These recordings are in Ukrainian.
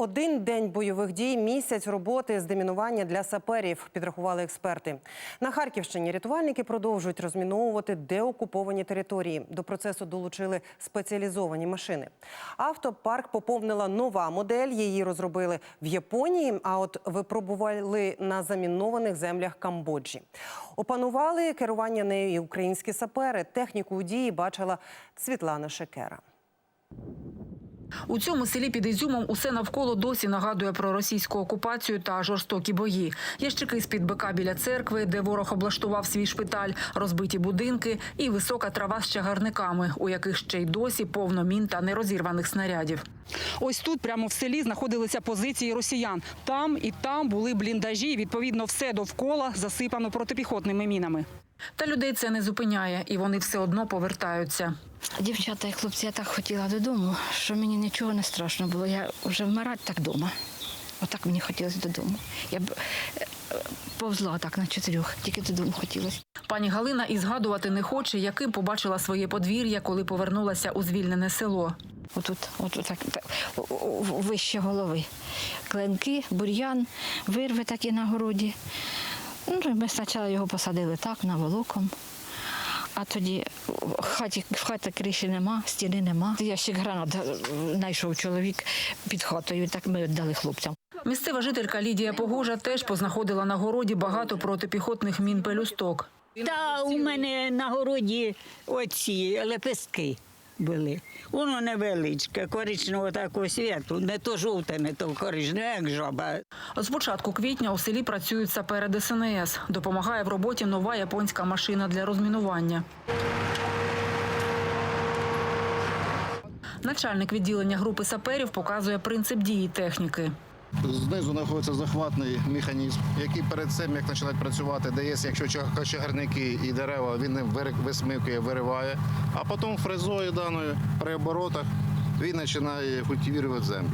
Один день бойових дій, місяць роботи з демінування для саперів, підрахували експерти. На Харківщині рятувальники продовжують розміновувати деокуповані території. До процесу долучили спеціалізовані машини. Автопарк поповнила нова модель. Її розробили в Японії, а от випробували на замінованих землях Камбоджі. Опанували керування нею і українські сапери. Техніку у дії бачила Світлана Шекера. У цьому селі під Ізюмом усе навколо досі нагадує про російську окупацію та жорстокі бої. Ящики з-під бика біля церкви, де ворог облаштував свій шпиталь, розбиті будинки і висока трава з чагарниками, у яких ще й досі повно мін та нерозірваних снарядів. Ось тут, прямо в селі, знаходилися позиції росіян. Там і там були бліндажі. Відповідно, все довкола засипано протипіхотними мінами. Та людей це не зупиняє, і вони все одно повертаються. Дівчата і хлопці, я так хотіла додому, що мені нічого не страшно було. Я вже вмирати так вдома. Отак мені хотілося додому. Я б е, повзла так на чотирьох, тільки додому хотілося. Пані Галина і згадувати не хоче, яким побачила своє подвір'я, коли повернулася у звільнене село. Отут, отут так, так, вище голови. Кленки, бур'ян, вирви такі на городі. Ну, ми спочатку його посадили так, на волоком. А тоді в хаті, в хаті криші нема, стіни нема. Ящик гранат е, знайшов чоловік під хатою, так ми віддали хлопцям. Місцева жителька Лідія Погожа теж познаходила на городі багато протипіхотних мін пелюсток. Та у мене на городі оці лепестки були. Воно невеличке, коричневого такого світу, не то жовте, не то коричневе, як жаба. З початку квітня у селі працюють сапери ДСНС. Допомагає в роботі нова японська машина для розмінування. Начальник відділення групи саперів показує принцип дії техніки. Знизу знаходиться захватний механізм, який перед цим, як починають працювати, дає, якщо чагарники і дерева, він вир- висмикує, вириває, а потім фрезою даною при оборотах він починає культивувати землю.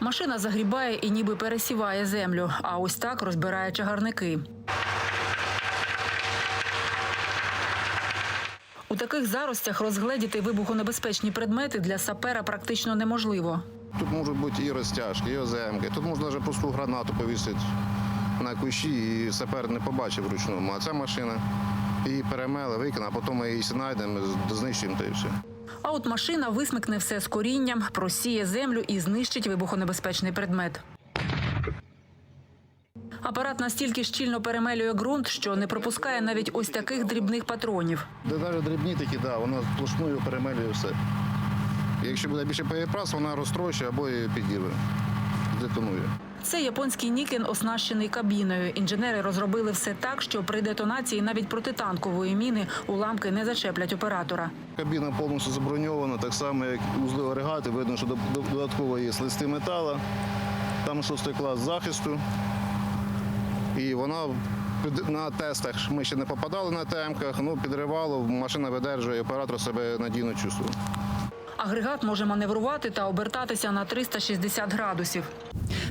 Машина загрібає і ніби пересіває землю, а ось так розбирає чагарники. У таких заростях розгледіти вибухонебезпечні предмети для сапера практично неможливо. Тут можуть бути і розтяжки, і оземки. Тут можна навіть просту гранату повісити на кущі, і сапер не побачив вручному. А ця машина її перемели, викине, а потім ми її знайдемо, знищуємо та і все. А от машина висмикне все з корінням, просіє землю і знищить вибухонебезпечний предмет. Апарат настільки щільно перемелює ґрунт, що не пропускає навіть ось таких дрібних патронів. Де навіть дрібні такі, да, вона сплошною перемелює все. Якщо буде більше боєпрас, вона розтрощує або і підірве, детонує. Це японський Нікін, оснащений кабіною. Інженери розробили все так, що при детонації навіть протитанкової міни уламки не зачеплять оператора. Кабіна повністю заброньована, так само, як узли агрегати. Видно, що додатково є листи металу. Там шостий клас захисту. І вона на тестах ми ще не попадали на ТМ-ках, ну підривало, машина видержує, оператор себе надійно чувствує. Агрегат може маневрувати та обертатися на 360 градусів.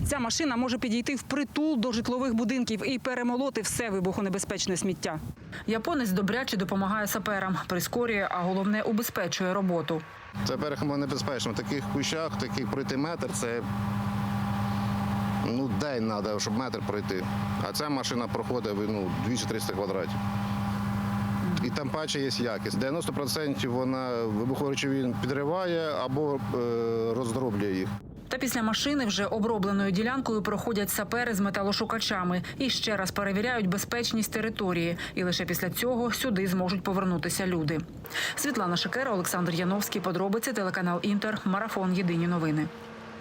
Ця машина може підійти впритул до житлових будинків і перемолоти все вибухонебезпечне сміття. Японець добряче допомагає саперам, прискорює, а головне убезпечує роботу. Це перехимо небезпечно. В таких кущах, таких пройти метр, це ну, день треба, щоб метр пройти. А ця машина проходить ну, 200-300 квадратів. І там паче є якість. 90% вона вибухові речовин підриває або е, роздроблює їх. Та після машини вже обробленою ділянкою проходять сапери з металошукачами і ще раз перевіряють безпечність території. І лише після цього сюди зможуть повернутися люди. Світлана Шекера, Олександр Яновський. Подробиці телеканал Інтер. Марафон. Єдині новини.